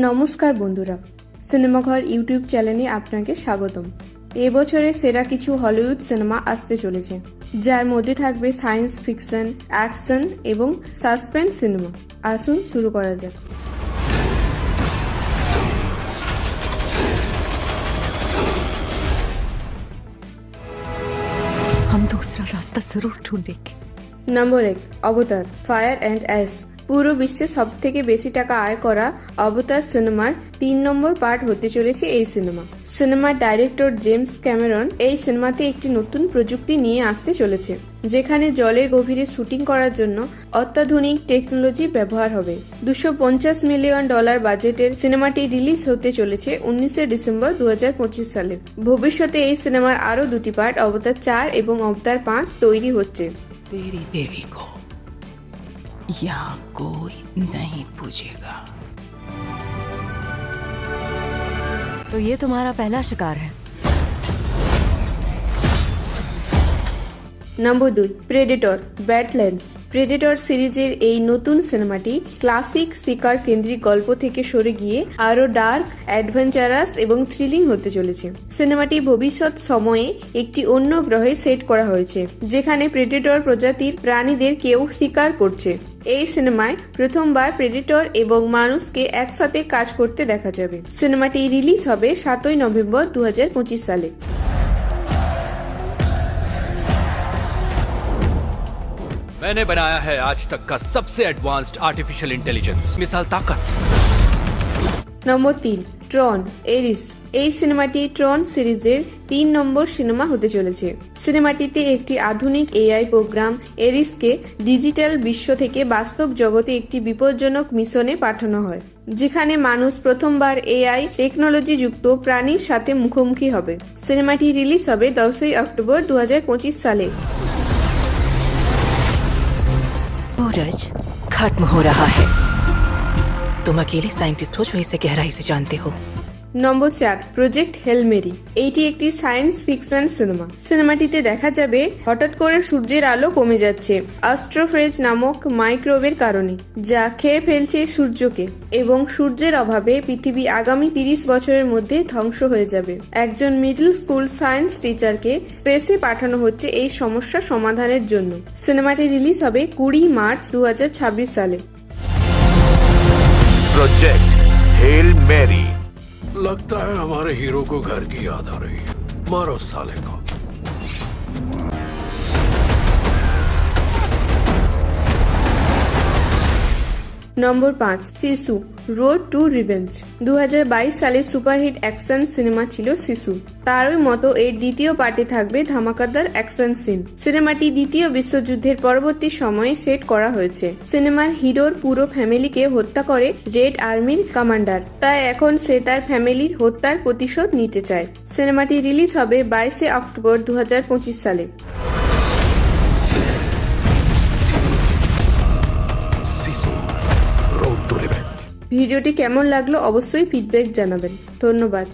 নমস্কার বন্ধুরা সিনেমাঘর ইউটিউব চ্যানেলে আপনাকে স্বাগতম এবছরে সেরা কিছু হলিউড সিনেমা আসতে চলেছে যার মধ্যে থাকবে সায়েন্স ফিকশন অ্যাকশন এবং সাসপেন্স সিনেমা আসুন শুরু করা যাক हम दूसरा रास्ता जरूर ढूंढेंगे নম্বর এক অবতার ফায়ার অ্যান্ড অ্যাস পুরো বিশ্বে সব থেকে বেশি টাকা আয় করা অবতার সিনেমার তিন নম্বর পার্ট হতে চলেছে এই সিনেমা। সিনেমার ডাইরেক্টর জেমস ক্যামেরন এই সিনেমাতে একটি নতুন প্রযুক্তি নিয়ে আসতে চলেছে, যেখানে জলের গভীরে শুটিং করার জন্য অত্যাধুনিক টেকনোলজি ব্যবহার হবে। দুশো পঞ্চাশ মিলিয়ন ডলার বাজেটের সিনেমাটি রিলিজ হতে চলেছে উনিশে ডিসেম্বর দু হাজার পঁচিশ সালে। ভবিষ্যতে এই সিনেমার আরও দুটি পার্ট, অবতার চার এবং অবতার পাঁচ, তৈরি হচ্ছে। यहाँ कोई नहीं पूछेगा तो ये तुम्हारा पहला शिकार है নম্বর দুই প্রেডেটর ব্যাটল্যান্ডস প্রেডেটর সিরিজের এই নতুন সিনেমাটি ক্লাসিক শিকার কেন্দ্রিক গল্প থেকে সরে গিয়ে আরও ডার্ক অ্যাডভেঞ্চারাস এবং থ্রিলিং হতে চলেছে সিনেমাটি ভবিষ্যৎ সময়ে একটি অন্য গ্রহে সেট করা হয়েছে যেখানে প্রেডেটর প্রজাতির প্রাণীদের কেউ শিকার করছে এই সিনেমায় প্রথমবার প্রেডেটর এবং মানুষকে একসাথে কাজ করতে দেখা যাবে সিনেমাটি রিলিজ হবে সাতই নভেম্বর দু সালে मैंने बनाया है आज तक का सबसे एडवांस्ड आर्टिफिशियल इंटेलिजेंस मिसाल ताकत নম্বর তিন ট্রন এরিস এই সিনেমাটি ট্রন সিরিজের তিন নম্বর সিনেমা হতে চলেছে সিনেমাটিতে একটি আধুনিক এআই প্রোগ্রাম এরিসকে ডিজিটাল বিশ্ব থেকে বাস্তব জগতে একটি বিপজ্জনক মিশনে পাঠানো হয় যেখানে মানুষ প্রথমবার এআই টেকনোলজি যুক্ত প্রাণীর সাথে মুখোমুখি হবে সিনেমাটি রিলিজ হবে দশই অক্টোবর দু সালে सूरज खत्म हो रहा है तुम अकेले साइंटिस्ट हो जो इसे गहराई से जानते हो নম্বর চার প্রজেক্ট হেলমেরি এইটি একটি সায়েন্স ফিকশন সিনেমা সিনেমাটিতে দেখা যাবে হঠাৎ করে সূর্যের আলো কমে যাচ্ছে অস্ট্রোফ্রেজ নামক মাইক্রোবের কারণে যা খেয়ে ফেলছে সূর্যকে এবং সূর্যের অভাবে পৃথিবী আগামী তিরিশ বছরের মধ্যে ধ্বংস হয়ে যাবে একজন মিডল স্কুল সায়েন্স টিচারকে স্পেসে পাঠানো হচ্ছে এই সমস্যা সমাধানের জন্য সিনেমাটি রিলিজ হবে কুড়ি মার্চ দু সালে Project hail Mary. लगता है हमारे हीरो को घर की याद आ रही है। मारो साले को। নম্বর পাঁচ, শিশু রোড টু রিভেঞ্জ দু সালের সুপারহিট অ্যাকশন সিনেমা ছিল শিশু। তারই মতো এর দ্বিতীয় পার্টে থাকবে ধামাকাদার অ্যাকশন সিন। সিনেমাটি দ্বিতীয় বিশ্বযুদ্ধের পরবর্তী সময়ে সেট করা হয়েছে। সিনেমার হিরোর পুরো ফ্যামিলিকে হত্যা করে রেড আর্মির কমান্ডার। তাই এখন সে তার ফ্যামিলির হত্যার প্রতিশোধ নিতে চায়। সিনেমাটি রিলিজ হবে বাইশে অক্টোবর দু হাজার পঁচিশ সালে। ভিডিওটি কেমন লাগল অবশ্যই ফিডব্যাক জানাবেন। ধন্যবাদ।